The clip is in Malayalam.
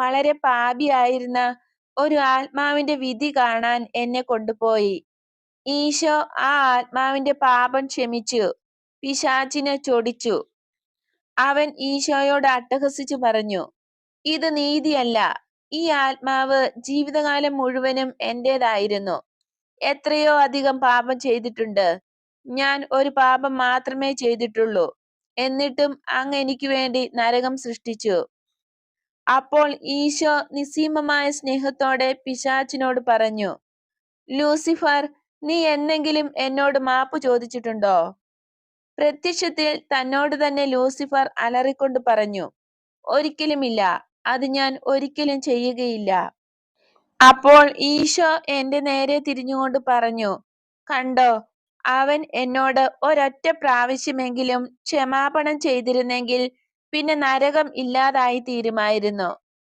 വളരെ പാപിയായിരുന്ന ഒരു ആത്മാവിന്റെ വിധി കാണാൻ എന്നെ കൊണ്ടുപോയി. ഈശോ ആ ആത്മാവിന്റെ പാപം ക്ഷമിച്ചു പിശാചിനെ ചൊടിച്ചു. അവൻ ഈശോയോട് അട്ടഹസിച്ചു പറഞ്ഞു ഇത് നീതിയല്ല. ഈ ആത്മാവ് ജീവിതകാലം മുഴുവനും എന്റേതായിരുന്നു. എത്രയോ അധികം പാപം ചെയ്തിട്ടുണ്ട്. ഞാൻ ഒരു പാപം മാത്രമേ ചെയ്തിട്ടുള്ളൂ. എന്നിട്ടും അങ്ങ് എനിക്ക് വേണ്ടി നരകം സൃഷ്ടിച്ചു. അപ്പോൾ ഈശോ നിസ്സീമമായ സ്നേഹത്തോടെ പിശാച്ചിനോട് പറഞ്ഞു ലൂസിഫർ നീ എന്നെങ്കിലും എന്നോട് മാപ്പ് ചോദിച്ചിട്ടുണ്ടോ? പ്രത്യക്ഷത്തിൽ തന്നോട് തന്നെ ലൂസിഫർ അലറിക്കൊണ്ട് പറഞ്ഞു ഒരിക്കലുമില്ല അത് ഞാൻ ഒരിക്കലും ചെയ്യുകയില്ല. അപ്പോൾ ഈശോ എന്റെ നേരെ തിരിഞ്ഞുകൊണ്ട് പറഞ്ഞു കണ്ടോ അവൻ എന്നോട് ഒരൊറ്റ പ്രാവശ്യമെങ്കിലും ക്ഷമാപണം ചെയ്തിരുന്നെങ്കിൽ പിന്നെ നരകം ഇല്ലാതായി തീരുമായിരുന്നു.